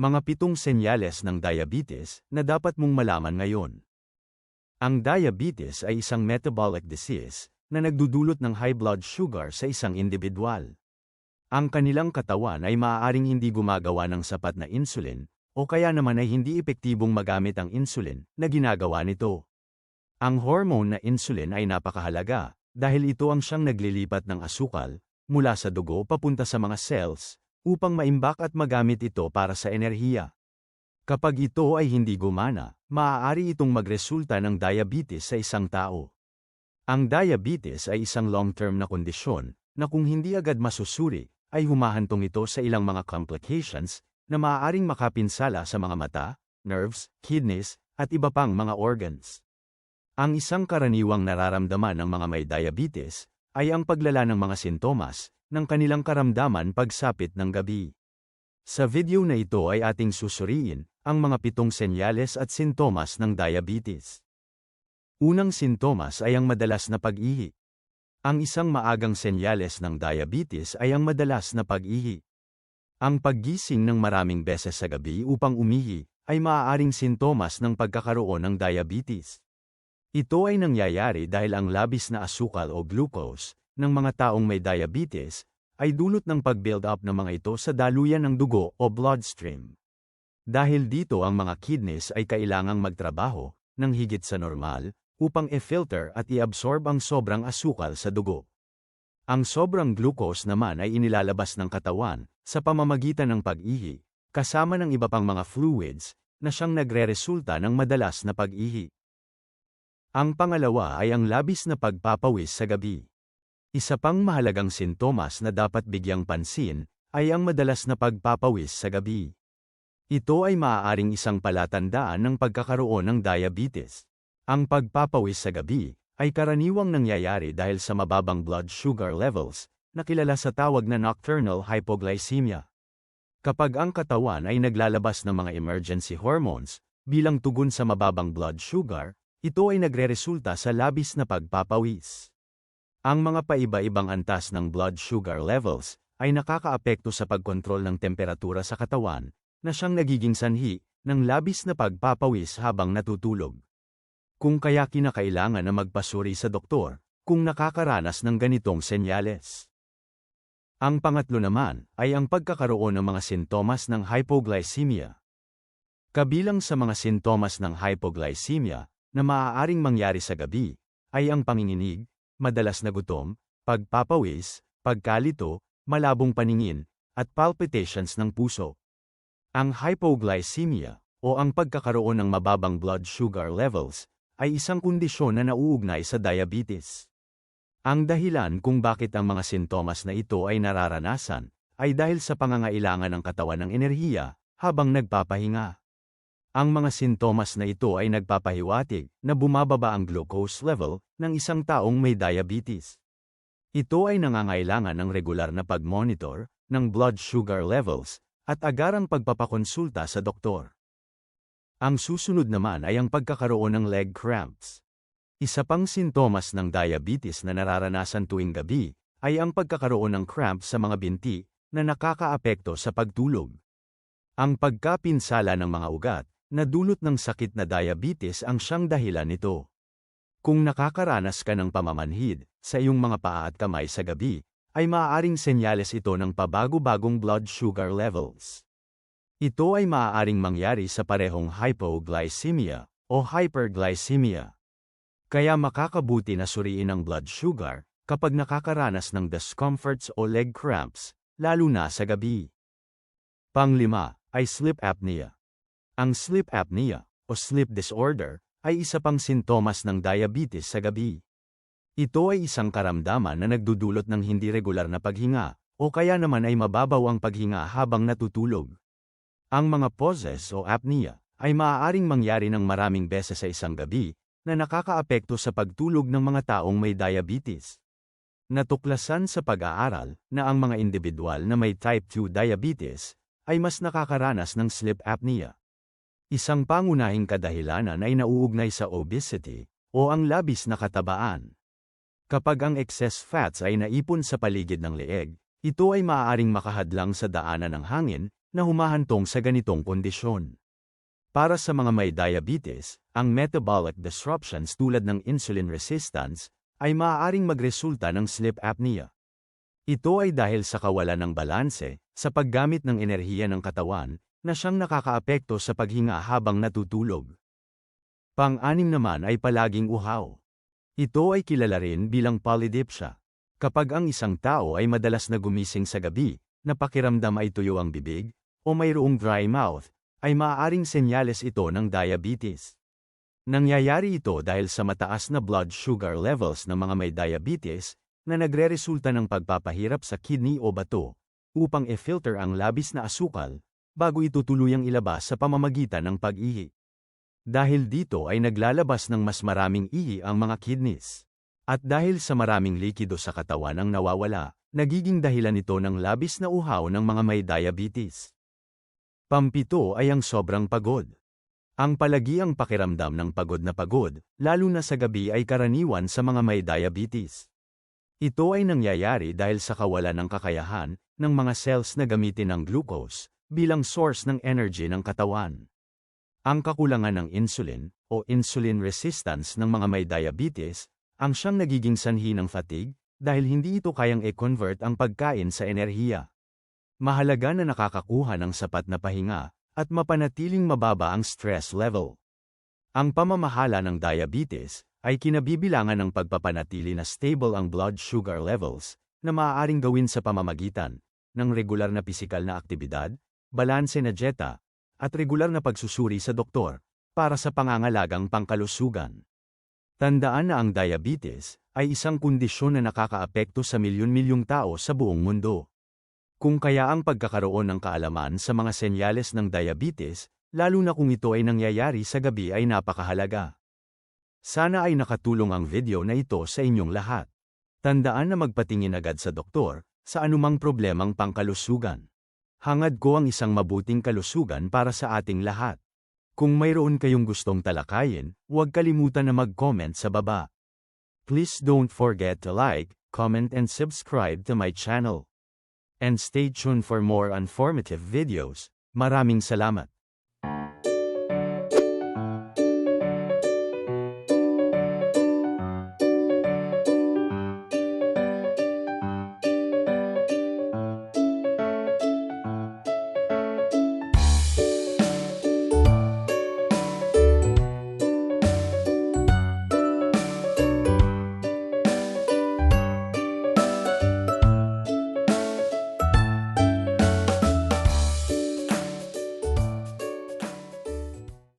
Mga pitong senyales ng diabetes na dapat mong malaman ngayon. Ang diabetes ay isang metabolic disease na nagdudulot ng high blood sugar sa isang individual. Ang kanilang katawan ay maaaring hindi gumagawa ng sapat na insulin o kaya naman ay hindi epektibong magamit ang insulin na ginagawa nito. Ang hormone na insulin ay napakahalaga dahil ito ang siyang naglilipat ng asukal mula sa dugo papunta sa mga cells upang maimbak at magamit ito para sa enerhiya. Kapag ito ay hindi gumana, maaari itong magresulta ng diabetes sa isang tao. Ang diabetes ay isang long-term na kondisyon na kung hindi agad masusuri, ay humahantong ito sa ilang mga complications na maaaring makapinsala sa mga mata, nerves, kidneys, at iba pang mga organs. Ang isang karaniwang nararamdaman ng mga may diabetes ay ang paglala ng mga sintomas ng kanilang karamdaman pagsapit ng gabi. Sa video na ito ay ating susuriin ang mga pitong senyales at sintomas ng diabetes. Unang sintomas ay ang madalas na pag-ihi. Ang isang maagang senyales ng diabetes ay ang madalas na pag-ihi. Ang paggising ng maraming beses sa gabi upang umihi ay maaaring sintomas ng pagkakaroon ng diabetes. Ito ay nangyayari dahil ang labis na asukal o glucose ng mga taong may diabetes ay dulot ng pag-build up ng mga ito sa daluyan ng dugo o bloodstream. Dahil dito ang mga kidneys ay kailangang magtrabaho ng higit sa normal upang e-filter at i-absorb ang sobrang asukal sa dugo. Ang sobrang glucose naman ay inilalabas ng katawan sa pamamagitan ng pag-ihi, kasama ng iba pang mga fluids na siyang nagre-resulta ng madalas na pag-ihi. Ang pangalawa ay ang labis na pagpapawis sa gabi. Isa pang mahalagang sintomas na dapat bigyang pansin ay ang madalas na pagpapawis sa gabi. Ito ay maaaring isang palatandaan ng pagkakaroon ng diabetes. Ang pagpapawis sa gabi ay karaniwang nangyayari dahil sa mababang blood sugar levels, na kilala sa tawag na nocturnal hypoglycemia. Kapag ang katawan ay naglalabas ng mga emergency hormones, bilang tugon sa mababang blood sugar, ito ay nagreresulta sa labis na pagpapawis. Ang mga paiba-ibang antas ng blood sugar levels ay nakakaapekto sa pagkontrol ng temperatura sa katawan, na siyang nagiging sanhi ng labis na pagpapawis habang natutulog. Kung kaya kinakailangan na magpasuri sa doktor kung nakakaranas ng ganitong senyales. Ang pangatlo naman ay ang pagkakaroon ng mga sintomas ng hypoglycemia. Kabilang sa mga sintomas ng hypoglycemia na maaaring mangyari sa gabi ay ang panginginig, madalas na gutom, pagpapawis, pagkalito, malabong paningin, at palpitations ng puso. Ang hypoglycemia, o ang pagkakaroon ng mababang blood sugar levels, ay isang kondisyon na nauugnay sa diabetes. Ang dahilan kung bakit ang mga sintomas na ito ay nararanasan, ay dahil sa pangangailangan ng katawan ng enerhiya, habang nagpapahinga. Ang mga sintomas na ito ay nagpapahiwatig na bumababa ang glucose level ng isang taong may diabetes. Ito ay nangangailangan ng regular na pag-monitor ng blood sugar levels at agarang pagpapakonsulta sa doktor. Ang susunod naman ay ang pagkakaroon ng leg cramps. Isa pang sintomas ng diabetes na nararanasan tuwing gabi ay ang pagkakaroon ng cramp sa mga binti na nakakaapekto sa pagtulog. Ang pagkapinsala ng mga ugat na dulot ng sakit na diabetes ang siyang dahilan nito. Kung nakakaranas ka ng pamamanhid sa iyong mga paa at kamay sa gabi, ay maaaring senyales ito ng pabago-bagong blood sugar levels. Ito ay maaaring mangyari sa parehong hypoglycemia o hyperglycemia. Kaya makakabuti na suriin ang blood sugar kapag nakakaranas ng discomforts o leg cramps, lalo na sa gabi. Panglima ay sleep apnea. Ang sleep apnea o sleep disorder ay isa pang sintomas ng diabetes sa gabi. Ito ay isang karamdaman na nagdudulot ng hindi regular na paghinga, o kaya naman ay mababaw ang paghinga habang natutulog. Ang mga poses o apnea ay maaaring mangyari ng maraming beses sa isang gabi na nakakaapekto sa pagtulog ng mga taong may diabetes. Natuklasan sa pag-aaral na ang mga individual na may type 2 diabetes ay mas nakakaranas ng sleep apnea. Isang pangunahing kadahilanan ay nauugnay sa obesity o ang labis na katabaan. Kapag ang excess fats ay naipon sa paligid ng leeg, ito ay maaaring makahadlang sa daanan ng hangin na humahantong sa ganitong kondisyon. Para sa mga may diabetes, ang metabolic disruptions tulad ng insulin resistance ay maaaring magresulta ng sleep apnea. Ito ay dahil sa kawalan ng balanse sa paggamit ng enerhiya ng katawan na siyang nakakaapekto sa paghinga habang natutulog. Pang-anim naman ay palaging uhaw. Ito ay kilala rin bilang polydipsia. Kapag ang isang tao ay madalas na gumising sa gabi, napakiramdam ay tuyo ang bibig, o mayroong dry mouth, ay maaaring senyales ito ng diabetes. Nangyayari ito dahil sa mataas na blood sugar levels ng mga may diabetes na nagre-resulta ng pagpapahirap sa kidney o bato upang e-filter ang labis na asukal bago ito tuluyang ilabas sa pamamagitan ng pag-ihi. Dahil dito ay naglalabas ng mas maraming ihi ang mga kidneys. At dahil sa maraming likido sa katawan ang nawawala, nagiging dahilan ito ng labis na uhaw ng mga may diabetes. Pampito ay ang sobrang pagod. Ang palagiang pakiramdam ng pagod na pagod, lalo na sa gabi ay karaniwan sa mga may diabetes. Ito ay nangyayari dahil sa kawalan ng kakayahan ng mga cells na gamitin ang glucose bilang source ng energy ng katawan. Ang kakulangan ng insulin o insulin resistance ng mga may diabetes ang siyang nagiging sanhi ng fatigue dahil hindi ito kayang e-convert ang pagkain sa enerhiya. Mahalaga na nakakakuha ng sapat na pahinga at mapanatiling mababa ang stress level. Ang pamamahala ng diabetes ay kinabibilangan ng pagpapanatili na stable ang blood sugar levels na maaaring gawin sa pamamagitan ng regular na pisikal na aktibidad, balanse na dieta, at regular na pagsusuri sa doktor para sa pangangalagang pangkalusugan. Tandaan na ang diabetes ay isang kondisyon na nakakaapekto sa milyon-milyong tao sa buong mundo. Kung kaya ang pagkakaroon ng kaalaman sa mga senyales ng diabetes, lalo na kung ito ay nangyayari sa gabi ay napakahalaga. Sana ay nakatulong ang video na ito sa inyong lahat. Tandaan na magpatingin agad sa doktor sa anumang problemang pangkalusugan. Hangad ko ang isang mabuting kalusugan para sa ating lahat. Kung mayroon kayong gustong talakayin, huwag kalimutan na mag-comment sa baba. Please don't forget to like, comment and subscribe to my channel. And stay tuned for more informative videos. Maraming salamat.